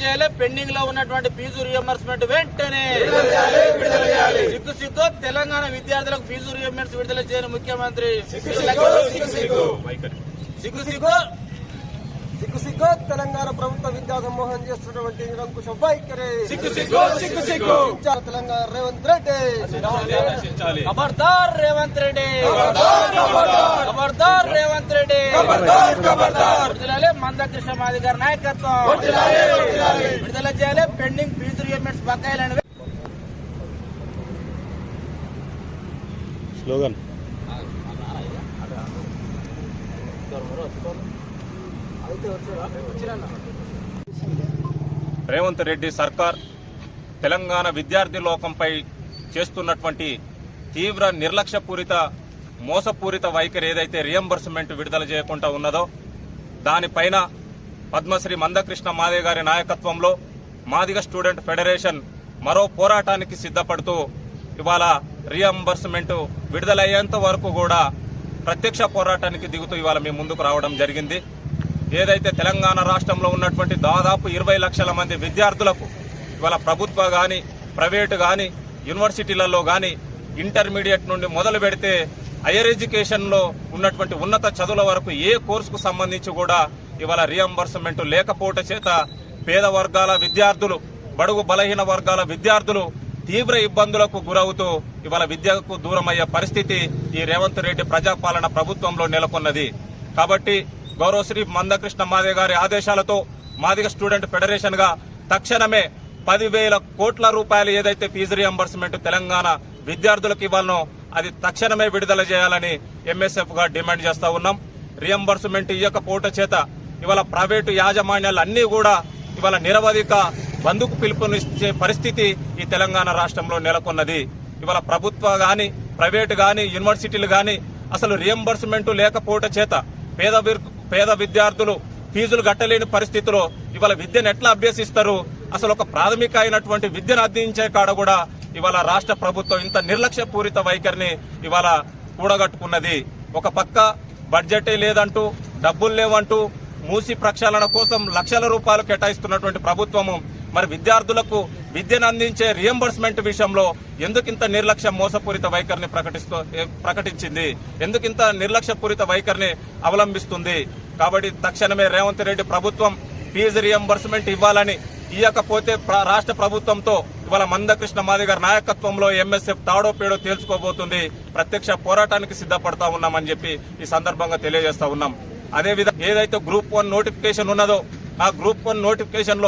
చేయాలి పెండింగ్లో ఉన్నటువంటి ఫీజు రియంబర్స్మెంట్ వెంటనే. సిగ్గు సిగ్గు తెలంగాణ విద్యార్థులకు ఫీజు రియంబర్స్ విడుదల చేయని ముఖ్యమంత్రి. సిగ్గు సిగ్గు సిగ్గు సిగ్గు తెలంగాణ ప్రభుత్వ విద్యా సమూహం చేస్తున్నటువంటి నిరంకుశ వైఖరి తెలంగాణ రేవంత్ రెడ్డి ఖబర్దార్ రేవంత్ రెడ్డి ఖబర్దార్ రేవంత్ రెడ్డి విడుదల మందకృష్ణ మాది గారి నాయకత్వం విడుదల చేయాలి పెండింగ్ ఫీజు రియంబర్స్ బకాయిలను స్లోగన్ రేవంత్ రెడ్డి సర్కార్ తెలంగాణ విద్యార్థి లోకంపై చేస్తున్నటువంటి తీవ్ర నిర్లక్ష్యపూరిత మోసపూరిత వైఖరి ఏదైతే రియంబర్స్మెంట్ విడుదల చేయకుండా ఉన్నదో దానిపైన పద్మశ్రీ మందకృష్ణ మాదే గారి నాయకత్వంలో మాదిగ స్టూడెంట్ ఫెడరేషన్ మరో పోరాటానికి సిద్ధపడుతూ ఇవాళ రియంబర్స్మెంట్ విడుదలయ్యేంత వరకు కూడా ప్రత్యక్ష పోరాటానికి దిగుతూ ఇవాళ మేము ముందుకు రావడం జరిగింది. ఏదైతే తెలంగాణ రాష్ట్రంలో ఉన్నటువంటి దాదాపు ఇరవై లక్షల మంది విద్యార్థులకు ఇవాళ ప్రభుత్వ కానీ ప్రైవేటు కానీ యూనివర్సిటీలలో కానీ ఇంటర్మీడియట్ నుండి మొదలు పెడితే హైయర్ ఎడ్యుకేషన్లో ఉన్నటువంటి ఉన్నత చదువుల వరకు ఏ కోర్సుకు సంబంధించి కూడా ఇవాళ రియంబర్స్మెంట్ లేకపోవట చేత పేద వర్గాల విద్యార్థులు బడుగు బలహీన వర్గాల విద్యార్థులు తీవ్ర ఇబ్బందులకు గురవుతూ ఇవాళ విద్యకు దూరమయ్యే పరిస్థితి ఈ రేవంత్ రెడ్డి ప్రజాపాలన ప్రభుత్వంలో నెలకొన్నది. కాబట్టి గౌరవశ్రీ మందకృష్ణ మాదే గారి ఆదేశాలతో మాదిగ స్టూడెంట్ ఫెడరేషన్గా తక్షణమే పదివేల కోట్ల రూపాయలు ఏదైతే ఫీజు రియంబర్స్మెంట్ తెలంగాణ విద్యార్థులకు ఇవ్వాలనో అది తక్షణమే విడుదల చేయాలని ఎంఎస్ఎఫ్గా డిమాండ్ చేస్తా ఉన్నాం. రియంబర్స్మెంట్ ఇవ్వకపోవట చేత ఇవాళ ప్రైవేటు యాజమాన్యాలు అన్నీ కూడా ఇవాళ నిరవధిక బంధుకు పిలుపునిచ్చే పరిస్థితి ఈ తెలంగాణ రాష్ట్రంలో నెలకొన్నది. ఇవాళ ప్రభుత్వ కానీ ప్రైవేటు కానీ యూనివర్సిటీలు కానీ అసలు రియంబర్స్మెంట్ లేకపోవట చేత పేద పేద విద్యార్థులు ఫీజులు కట్టలేని పరిస్థితిలో ఇవాళ విద్యను ఎట్లా అభ్యసిస్తారు? అసలు ఒక ప్రాథమిక అయినటువంటి విద్యను అందించే కాడ కూడా ఇవాళ రాష్ట్ర ప్రభుత్వం ఇంత నిర్లక్ష్య పూరిత వైఖరిని ఇవాళ కూడగట్టుకున్నది. ఒక పక్క బడ్జెటే లేదంటూ డబ్బులు లేవంటూ మూసి ప్రక్షాళన కోసం లక్షల రూపాయలు కేటాయిస్తున్నటువంటి ప్రభుత్వము మరి విద్యార్థులకు విద్యను అందించే రియంబర్స్మెంట్ విషయంలో ఎందుకింత నిర్లక్ష్య మోసపూరిత వైఖరిని ప్రకటిస్తూ ప్రకటించింది? ఎందుకింత నిర్లక్ష్యపూరిత వైఖరిని అవలంబిస్తుంది? కాబట్టి తక్షణమే రేవంత్ రెడ్డి ప్రభుత్వం ఫీజు రియంబర్స్మెంట్ ఇవ్వాలని ఇవ్వకపోతే రాష్ట్ర ప్రభుత్వంతో ఇవాళ మందకృష్ణ మాది గారి నాయకత్వంలో ఎంఎస్ఎఫ్ తాడో పేడో తేల్చుకోబోతుంది. ప్రత్యక్ష పోరాటానికి సిద్ధపడతా ఉన్నామని చెప్పి ఈ సందర్భంగా తెలియజేస్తా ఉన్నాం. అదేవిధంగా ఏదైతే గ్రూప్ వన్ నోటిఫికేషన్ ఉన్నదో ఆ గ్రూప్ వన్ నోటిఫికేషన్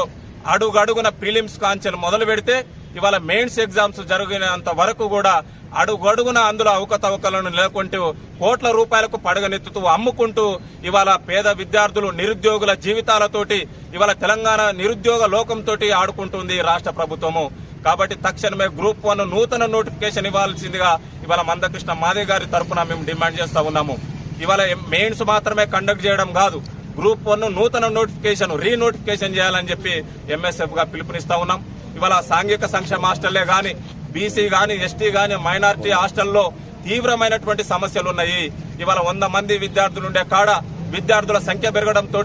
అడుగడుగున ప్రిలిమ్స్ కాంచెలు మొదలు పెడితే ఇవాళ మెయిన్స్ ఎగ్జామ్స్ జరిగినంత వరకు కూడా అడుగడుగున అందులో అవకతవకలను నెలకొంటూ కోట్ల రూపాయలకు పడగనెత్తుతూ అమ్ముకుంటూ ఇవాళ పేద విద్యార్థులు నిరుద్యోగుల జీవితాలతోటి ఇవాళ తెలంగాణ నిరుద్యోగ లోకంతో ఆడుకుంటుంది రాష్ట్ర ప్రభుత్వము. కాబట్టి తక్షణమే గ్రూప్ వన్ నూతన నోటిఫికేషన్ ఇవ్వాల్సిందిగా ఇవాళ మందకృష్ణ మాదే గారి తరఫున మేము డిమాండ్ చేస్తా ఉన్నాము. ఇవాళ మెయిన్స్ మాత్రమే కండక్ట్ చేయడం కాదు. గ్రూప్ వన్ నూతన నోటిఫికేషన్ రీనోటిఫికేషన్ చేయాలని చెప్పి ఎంఎస్ఎఫ్గా పిలుపునిస్తా ఉన్నాం. ఇవాళ సాంఘిక సంక్షేమ హాస్టల్లే కానీ బీసీ కానీ ఎస్టీ కానీ మైనారిటీ హాస్టల్లో తీవ్రమైనటువంటి సమస్యలు ఉన్నాయి. ఇవాళ వంద మంది విద్యార్థులు ఉండే కాడ విద్యార్థుల సంఖ్య పెరగడంతో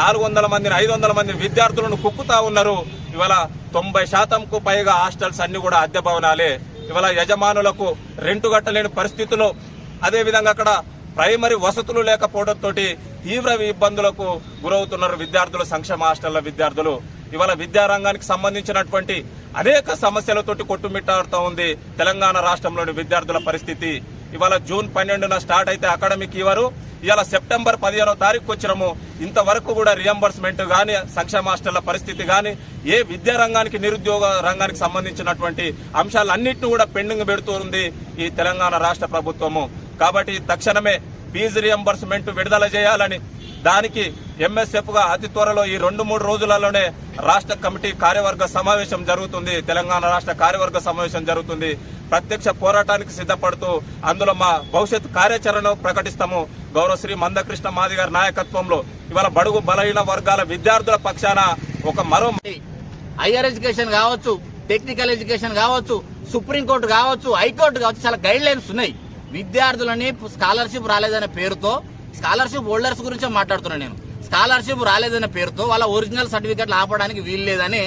నాలుగు వందల మందిని ఐదు వందల మంది విద్యార్థులను కుక్కుతా ఉన్నారు. ఇవాళ తొంభై శాతంకు పైగా హాస్టల్స్ అన్ని కూడా అద్దె భవనాలే. ఇవాళ యజమానులకు రెంటు కట్టలేని పరిస్థితులు అదేవిధంగా అక్కడ ప్రైమరీ వసతులు లేకపోవడంతో తీవ్ర ఇబ్బందులకు గురవుతున్నారు విద్యార్థులు సంక్షేమ హాస్టళ్ళ విద్యార్థులు. ఇవాళ విద్యారంగానికి సంబంధించినటువంటి అనేక సమస్యలతోటి కొట్టుమిట్టాడుతూ ఉంది తెలంగాణ రాష్ట్రంలోని విద్యార్థుల పరిస్థితి. ఇవాళ జూన్ పన్నెండున స్టార్ట్ అయితే అకాడమిక్ ఇవ్వరు ఇవాళ సెప్టెంబర్ పదిహేనో తారీఖు వచ్చినము. ఇంతవరకు కూడా రియంబర్స్మెంట్ కానీ సంక్షేమ హాస్టళ్ళ పరిస్థితి కానీ ఏ విద్యా రంగానికి నిరుద్యోగ రంగానికి సంబంధించినటువంటి అంశాలన్నింటినీ కూడా పెండింగ్ పెడుతూ ఉంది ఈ తెలంగాణ రాష్ట్ర ప్రభుత్వము. కాబట్టి తక్షణమే ఫీజు రియంబర్స్మెంట్ విడుదల చేయాలని దానికి ఎంఎస్ఎఫ్గా అతి త్వరలో ఈ రెండు మూడు రోజులలోనే రాష్ట్ర కమిటీ కార్యవర్గ సమావేశం జరుగుతుంది. తెలంగాణ రాష్ట్ర కార్యవర్గ సమావేశం జరుగుతుంది. ప్రత్యక్ష పోరాటానికి సిద్ధపడుతూ అందులో మా భవిష్యత్ కార్యాచరణ ప్రకటిస్తాము. గౌరవ శ్రీ మందకృష్ణ మాది గారి నాయకత్వంలో ఇవాళ బడుగు బలహీన వర్గాల విద్యార్థుల పక్షాన ఒక మరో హైయర్ ఎడ్యుకేషన్ కావచ్చు టెక్నికల్ ఎడ్యుకేషన్ కావచ్చు సుప్రీంకోర్టు కావచ్చు హైకోర్టు కావచ్చు చాలా గైడ్ లైన్స్ ఉన్నాయి. విద్యార్థులని స్కాలర్షిప్ రాలేదనే పేరుతో స్కాలర్షిప్ హోల్డర్స్ గురించే మాట్లాడుతున్నాను నేను. స్కాలర్షిప్ రాలేదనే పేరుతో వాళ్ళ ఒరిజినల్ సర్టిఫికెట్లు ఆపడానికి వీలు లేదని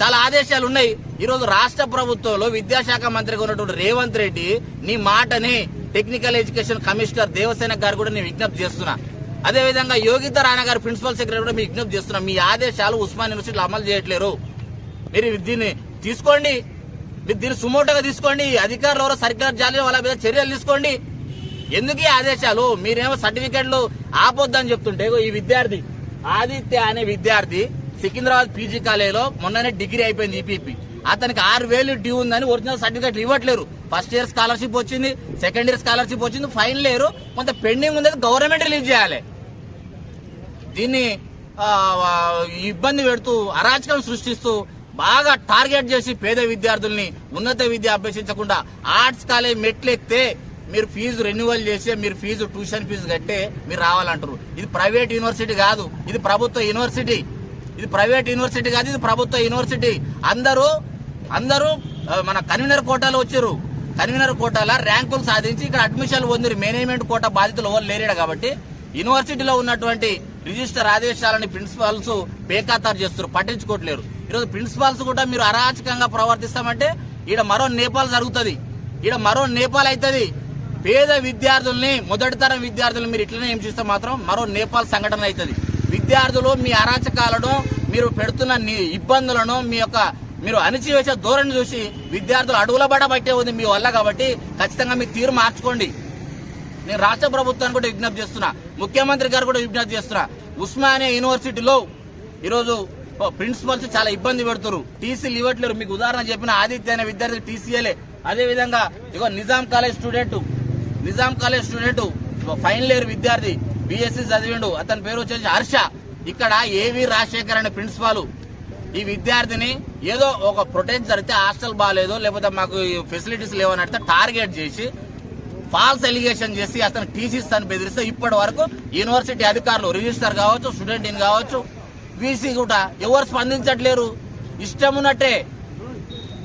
చాలా ఆదేశాలు ఉన్నాయి. ఈరోజు రాష్ట్ర ప్రభుత్వంలో విద్యాశాఖ మంత్రిగా ఉన్నటువంటి రేవంత్ రెడ్డి నీ మాటని టెక్నికల్ ఎడ్యుకేషన్ కమిషనర్ దేవసేన గారు కూడా నేను విజ్ఞప్తి చేస్తున్నా. అదే విధంగా యోగిత రాణా గారు ప్రిన్సిపల్ సెక్రటరీ కూడా మీ విజ్ఞప్తి చేస్తున్నా. మీ ఆదేశాలు ఉస్మాన్ యూనివర్సిటీలో అమలు చేయట్లేరు. మీరు దీన్ని తీసుకోండి. దీన్ని సుమోటోగా తీసుకోండి. అధికారులు ఎవరో సర్క్యులర్ జారీ వాళ్ళ మీద చర్యలు తీసుకోండి. ఎందుకు ఈ ఆదేశాలు? మీరేమో సర్టిఫికెట్లు ఆపొద్దని చెప్తుంటే ఈ విద్యార్థి ఆదిత్య అనే విద్యార్థి సికింద్రాబాద్ పీజీ కాలేజీలో మొన్ననే డిగ్రీ అయిపోయింది ఈపీపీ అతనికి ఆరు వేలు డ్యూ ఉందని ఒరిజినల్ సర్టిఫికెట్లు ఇవ్వట్లేరు. ఫస్ట్ ఇయర్ స్కాలర్షిప్ వచ్చింది సెకండ్ ఇయర్ స్కాలర్షిప్ వచ్చింది ఫైన్ లేరు కొంత పెండింగ్ ఉంది గవర్నమెంట్ రిలీజ్ చేయాలి. దీన్ని ఇబ్బంది పెడుతూ అరాచకం సృష్టిస్తూ బాగా టార్గెట్ చేసి పేద విద్యార్థుల్ని ఉన్నత విద్య అభ్యసించకుండా ఆర్ట్స్ కాలేజ్ మెట్లెత్తే మీరు ఫీజు రెన్యువల్ చేసి మీరు ఫీజు ట్యూషన్ ఫీజు కట్టే మీరు రావాలంటారు. ఇది ప్రైవేట్ యూనివర్సిటీ కాదు ఇది ప్రభుత్వ యూనివర్సిటీ. ఇది ప్రైవేట్ యూనివర్సిటీ కాదు ఇది ప్రభుత్వ యూనివర్సిటీ. అందరూ అందరూ మన కన్వీనర్ కోటాలో వచ్చారు. కన్వీనర్ కోటాల ర్యాంకులు సాధించి ఇక్కడ అడ్మిషన్లు పొందిరు. మేనేజ్మెంట్ కోటా బాధితులు ఎవరు లేరాడు కాబట్టి యూనివర్సిటీలో ఉన్నటువంటి రిజిస్టర్ ఆదేశాలని ప్రిన్సిపాల్స్ బేఖాతారు చేస్తారు పట్టించుకోవట్లేరు. ఈరోజు ప్రిన్సిపాల్స్ కూడా మీరు అరాచకంగా ప్రవర్తిస్తామంటే ఈడ మరో నేపాల్ జరుగుతుంది. ఈడ మరో నేపాల్ అవుతుంది పేద విద్యార్థుల్ని మొదటి తరం విద్యార్థులను మీరు ఇట్లనే హింసిస్తే మాత్రం మరో నేపాల్ సంఘటన అవుతుంది విద్యార్థులు మీ అరాచకాలను మీరు పెడుతున్న ఇబ్బందులను మీ యొక్క మీరు అణిచివేసే ధోరణి చూసి విద్యార్థులు అడుగుల బడ బట్టే ఉంది మీ వల్ల కాబట్టి ఖచ్చితంగా మీ తీరు మార్చుకోండి. నేను రాష్ట్ర ప్రభుత్వాన్ని కూడా విజ్ఞప్తి చేస్తున్నా. ముఖ్యమంత్రి గారు కూడా విజ్ఞప్తి చేస్తున్నా ఉస్మానియా యూనివర్సిటీలో ఈరోజు ప్రిన్సిపల్స్ చాలా ఇబ్బంది పెడుతున్నారు. టీసీలు ఇవ్వట్లేరు మీకు ఉదాహరణ చెప్పిన ఆదిత్య అనే విద్యార్థి టీసీఏలే. అదే విధంగా ఇగో Nizam college student. Nizam college student final year విద్యార్థి బీఎస్సీ చదివిండు. అతని పేరు వచ్చేసి హర్ష. ఇక్కడ ఏవి రాజశేఖర్ అనే ప్రిన్సిపాల్ ఈ విద్యార్థిని ఏదో ఒక ప్రొటెక్ట్ జరిగితే హాస్టల్ బాగాలేదు లేకపోతే మాకు ఫెసిలిటీస్ లేవని అడిగితే టార్గెట్ చేసి ఫాల్స్ ఎలిగేషన్ చేసి అతను టీసీ ఇస్తాను బెదిరిస్తే ఇప్పటి వరకు యూనివర్సిటీ అధికారులు రిజిస్టర్ కావచ్చు స్టూడెంట్ ఇన్ కావచ్చు వీసీ కూడా ఎవరు స్పందించట్లేరు. ఇష్టం ఉన్నట్టే.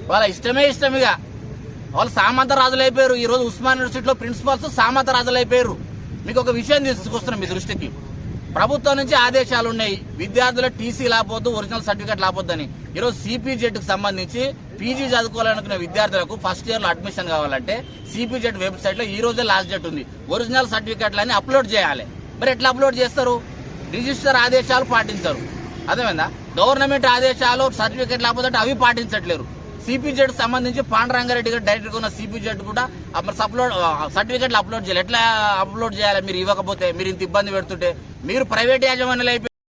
వాళ్ళ ఇష్టమే ఇష్టమిగా వాళ్ళు సామంత రాజులు అయిపోయారు ఈ రోజు ఉస్మాన్ యూనివర్సిటీలో ప్రిన్సిపాల్స్ సామంత రాజులు అయిపోయారు మీకు ఒక విషయం తీసుకొస్తున్నాం మీ దృష్టికి. ప్రభుత్వం నుంచి ఆదేశాలు ఉన్నాయి. విద్యార్థుల టీసీ లేకపోద్దు ఒరిజినల్ సర్టిఫికేట్ లేకపోద్దని ఈరోజు సిపిజెడ్కి సంబంధించి పీజీ చదువుకోవాలనుకునే విద్యార్థులకు ఫస్ట్ ఇయర్లో అడ్మిషన్ కావాలంటే సిపిజెడ్ వెబ్సైట్లో ఈ రోజే లాస్ట్ డేట్ ఉంది. ఒరిజినల్ సర్టిఫికేట్లన్నీ అప్లోడ్ చేయాలి. మరి ఎట్లా అప్లోడ్ చేస్తారు? రిజిస్టర్ ఆదేశాలు పాటించరు. అర్థమైందా? గవర్నమెంట్ ఆదేశాలు సర్టిఫికేట్ లేకపోతే అవి పాటించట్లేరు. సిపిజెడ్ సంబంధించి పాండరంగారెడ్డి గారు డైరెక్ట్గా ఉన్న సిపిజెడ్ కూడా అప్లోడ్ సర్టిఫికేట్లు అప్లోడ్ చేయాలి. ఎట్లా అప్లోడ్ చేయాలి? మీరు ఇవ్వకపోతే మీరు ఇంత ఇబ్బంది పెడుతుంటే మీరు ప్రైవేట్ యాజమాన్యాలు